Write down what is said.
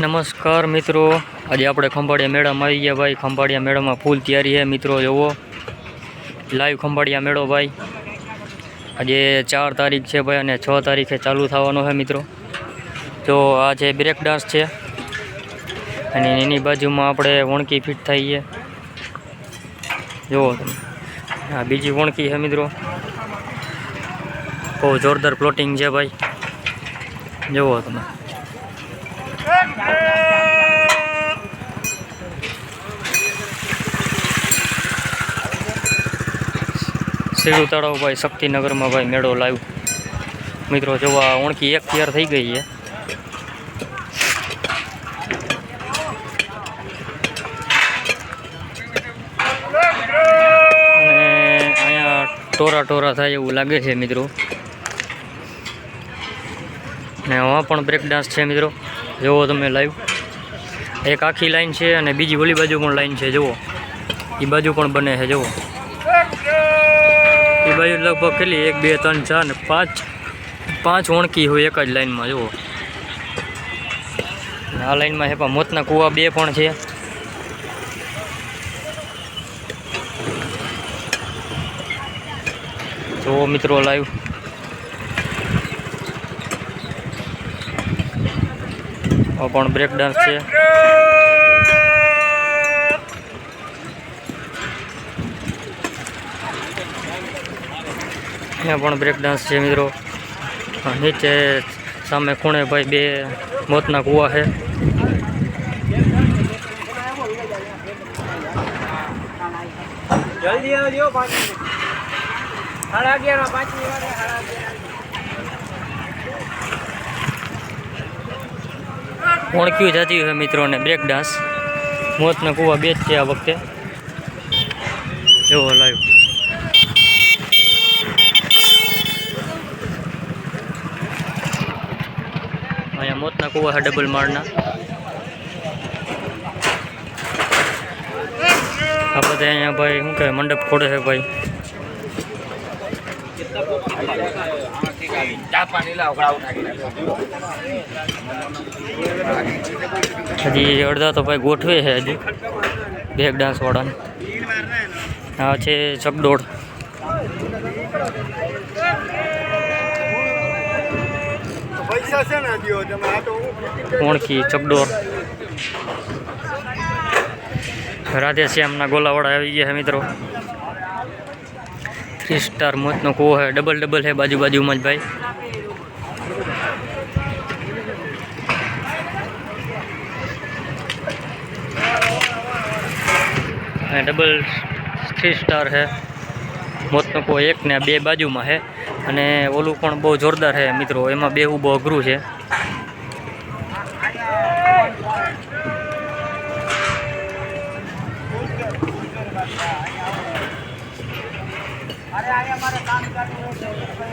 નમસ્કાર મિત્રો. આજે આપણે ખંભાળિયા મેળામાં આવી ગયા ભાઈ. ખંભાળિયા મેળામાં ફૂલ તૈયારી છે મિત્રો જોવો લાઈવ ખંભાળિયા મેળો ભાઈ. આજે ચાર તારીખ છે ભાઈ અને છ તારીખે ચાલુ થવાનો છે મિત્રો. તો આ છે બ્રેક ડાન્સ છે, અને એની બાજુમાં આપણે વણકી ફિટ થઈએ. જુઓ તમે. આ બીજી વણકી છે મિત્રો. બહુ જોરદાર પ્લોટિંગ છે ભાઈ. જુઓ તમે. શેરુ તળાવ ભાઈ શક્તિનગરમાં ભાઈ મેળો લાવ્યો. મિત્રો જોવા ઓણકી એક તૈયાર થઈ ગઈ છે. ટોરા ટોરા થાય એવું લાગે છે મિત્રો. ને આમાં પણ બ્રેક ડાન્સ છે મિત્રો. જુઓ તમે લાઈવ એક આખી લાઈન છે અને બીજી ઓલી બાજુ પણ લાઈન છે, જુઓ. એ બાજુ પણ બને છે, જુઓ. એ બાજુ લગભગ કેટલી? એક, બે, ત્રણ, ચાર ને પાંચ. પાંચ ઓણકી હોય એક જ લાઈનમાં જુઓ. આ લાઈનમાં પણ મોતના કૂવા બે પણ છે. જુઓ મિત્રો લાઈવ પણ બ્રેક ડાન્સ છે અહીંયા પણ બ્રેક ડાન્સ છે મિત્રો આ નીચે સામે ખૂણે ભાઈ બે મોતના કૂવા છે જલ્દી આવજો પાંચ સાડા અગિયાર પાંચમી ઓળખ્યું જતી હોય મિત્રોને. Break dance. મોતના કૂવા બે જ છે આ વખતે. એવો લાઈવ અહીંયા મોતના કૂવા છે ડબલ માળના. આ બધા અહીંયા ભાઈ શું કહે મંડપ ખોડે છે ભાઈ. હજી અડધા તો ભાઈ ગોઠવે છે હજી. બ્રેક ડાન્સ વાળાને. આ છે ચકડોળ. ઓણખી ચકડોળ. રાધે શ્યામના ગોલાવાળા આવી ગયા મિત્રો. થ્રી સ્ટાર મોતનો કૂવો છે. ડબલ ડબલ છે બાજુ બાજુમાં જ ભાઈ. ડબલ થ્રી સ્ટાર છે. મોતનો કૂવો એક ને બે બાજુમાં છે. અને ઓલું પણ બહુ જોરદાર છે મિત્રો. એમાં બેવું બહુ અઘરું છે.